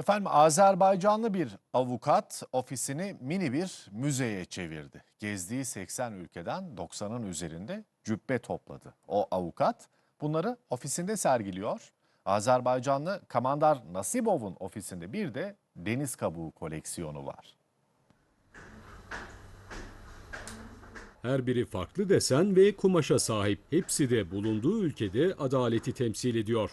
Efendim Azerbaycanlı bir avukat ofisini mini bir müzeye çevirdi. Gezdiği 80 ülkeden 90'ın üzerinde cübbe topladı. O avukat bunları ofisinde sergiliyor. Azerbaycanlı Kamandar Nasibov'un ofisinde bir de deniz kabuğu koleksiyonu var. Her biri farklı desen ve kumaşa sahip. Hepsi de bulunduğu ülkede adaleti temsil ediyor.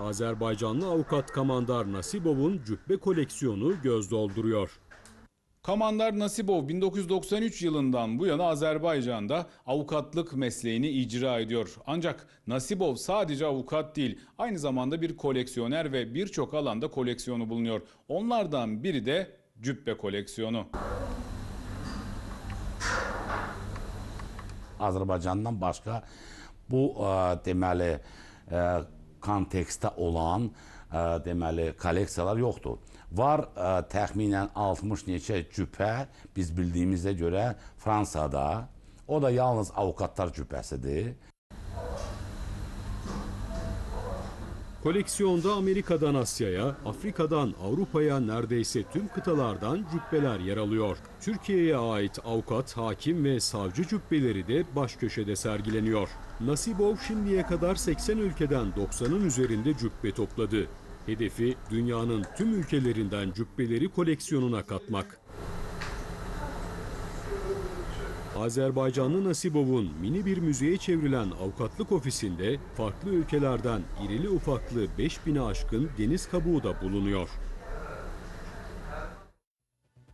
Azerbaycanlı avukat Kamandar Nasibov'un cübbe koleksiyonu göz dolduruyor. Kamandar Nasibov 1993 yılından bu yana Azerbaycan'da avukatlık mesleğini icra ediyor. Ancak Nasibov sadece avukat değil, aynı zamanda bir koleksiyoner ve birçok alanda koleksiyonu bulunuyor. Onlardan biri de cübbe koleksiyonu. Azərbaycandan başqa bu ə, deməli ə, kontekstdə olan ə, deməli kolleksiyalar yoxdur. Var ə, təxminən 60 neçə cübhə biz bildiyimizə görə Fransada. O da yalnız avukatlar cübbəsidir. Koleksiyonda Amerika'dan Asya'ya, Afrika'dan Avrupa'ya neredeyse tüm kıtalardan cübbeler yer alıyor. Türkiye'ye ait avukat, hakim ve savcı cübbeleri de baş köşede sergileniyor. Nasibov şimdiye kadar 80 ülkeden 90'ın üzerinde cübbe topladı. Hedefi dünyanın tüm ülkelerinden cübbeleri koleksiyonuna katmak. Azerbaycanlı Nasibov'un mini bir müzeye çevrilen avukatlık ofisinde farklı ülkelerden irili ufaklı 5000'e aşkın deniz kabuğu da bulunuyor.